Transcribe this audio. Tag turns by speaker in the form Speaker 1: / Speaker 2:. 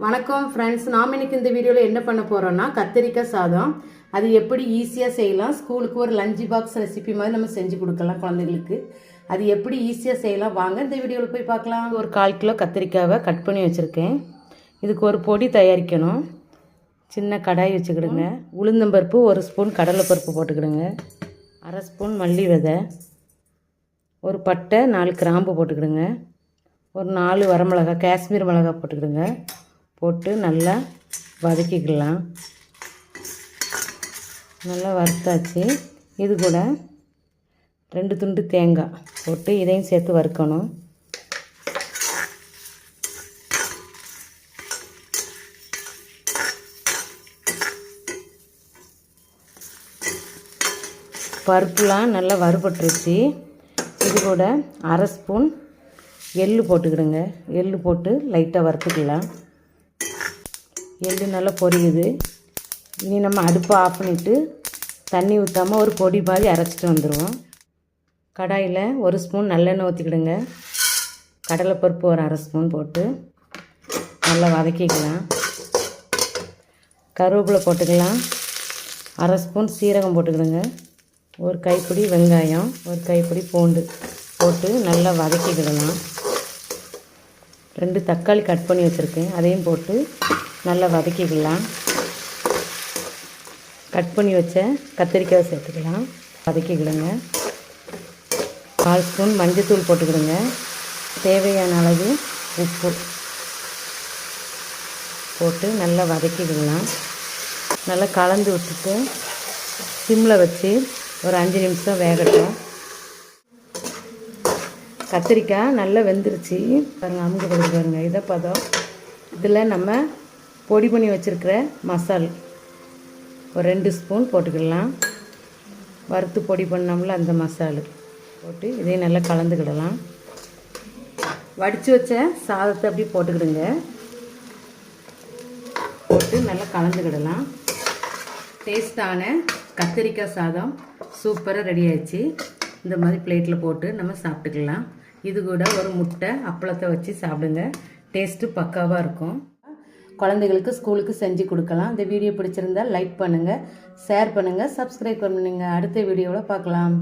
Speaker 1: வணக்கம் ஃப்ரெண்ட்ஸ் நாம் இன்னைக்கு இந்த வீடியோவில் என்ன பண்ண போகிறோம்னா கத்திரிக்காய் சாதம். அது எப்படி ஈஸியாக செய்யலாம்? ஸ்கூலுக்கு ஒரு லஞ்ச் பாக்ஸ் ரெசிபி மாதிரி நம்ம செஞ்சு கொடுக்கலாம் குழந்தைகளுக்கு. அது எப்படி ஈஸியாக செய்யலாம்? வாங்க இந்த வீடியோவில் போய் பார்க்கலாம். ஒரு கால் கிலோ கத்திரிக்காவை கட் பண்ணி வச்சுருக்கேன். இதுக்கு ஒரு பொடி தயாரிக்கணும். சின்ன கடாய் வச்சுக்கிடுங்க. உளுந்தம்பருப்பு ஒரு ஸ்பூன் கடலைப்பருப்பு போட்டுக்கிடுங்க. அரை ஸ்பூன் மல்லி விதை. ஒரு பட்டை நாலு கிராம்பு போட்டுக்கிடுங்க. ஒரு நாலு வரமிளகா காஷ்மீர் மிளகா போட்டுக்கிடுங்க. போட்டு நல்லா வதக்கிக்கலாம். நல்லா வறுத்தாச்சு. இது கூட ரெண்டு துண்டு தேங்காய் போட்டு இதையும் சேர்த்து வறுக்கணும். பருப்புலாம் நல்லா வறுபட்டுருச்சு. இது கூட அரை ஸ்பூன் எள் போட்டுக்கிடுங்க. எள் போட்டு லைட்டாக வறுத்துக்கலாம். எள்ளு நல்லா பொரியுது. இனி நம்ம அடுப்பை ஆஃப் பண்ணிவிட்டு தண்ணி ஊற்றாமல் ஒரு பொடி மாதிரி அரைச்சிட்டு வந்துடுவோம் கடாயில் ஒரு ஸ்பூன் நல்லெண்ணெய் ஊற்றிக்கிடுங்க கடலைப்பருப்பு ஒரு அரை ஸ்பூன் போட்டு நல்லா வதக்கிக்கலாம். கருவேப்பிலை போட்டுக்கலாம். அரை ஸ்பூன் சீரகம் போட்டுக்கிடுங்க. ஒரு கைப்பிடி வெங்காயம் ஒரு கைப்பிடி பூண்டு போட்டு நல்லா வதக்கிக்கிடலாம். ரெண்டு தக்காளி கட் பண்ணி வச்சுருக்கேன். அதையும் போட்டு நல்லா வதக்கிக்கலாம். கட் பண்ணி வச்ச கத்திரிக்காய் சேர்த்துக்கலாம். வதக்கிக்கிடுங்க. கால் ஸ்பூன் மஞ்சத்தூள் போட்டுக்கிடுங்க. தேவையான அளவு உப்பு போட்டு நல்லா வதக்கிக்கலாம் நல்லா கலந்து விட்டுட்டு சிம்மில் வச்சு ஒரு அஞ்சு நிமிஷம் வேகட்டும். கத்திரிக்காய் நல்லா வெந்துருச்சு. பாருங்கள் அமுக்கு கொடுத்து பாருங்கள் இதை பதம் இதில் நம்ம பொடி பண்ணி வச்சுருக்கிற மசால். ஒரு ரெண்டு ஸ்பூன் போட்டுக்கிடலாம். வறுத்து பொடி பண்ணோம்ல அந்த மசால் போட்டு இதையும் நல்லா கலந்துக்கிடலாம். வடித்து வச்ச சாதத்தை அப்படி போட்டுக்கிடுங்க. போட்டு நல்லா கலந்துக்கிடலாம். டேஸ்டான கத்திரிக்காய் சாதம் சூப்பராக ரெடி ஆயிடுச்சு. இந்த மாதிரி பிளேட்டில் போட்டு நம்ம சாப்பிட்டுக்கலாம். இது கூட ஒரு முட்டை அப்பளத்தை வச்சு சாப்பிடுங்க. டேஸ்ட்டு பக்காவாக இருக்கும். குழந்தைகளுக்கு ஸ்கூலுக்கு செஞ்சு கொடுக்கலாம். இந்த வீடியோ பிடிச்சிருந்தா லைக் பண்ணுங்கள் ஷேர் பண்ணுங்கள் சப்ஸ்கிரைப் பண்ணுங்கள் அடுத்த வீடியோவில் பார்க்கலாம்.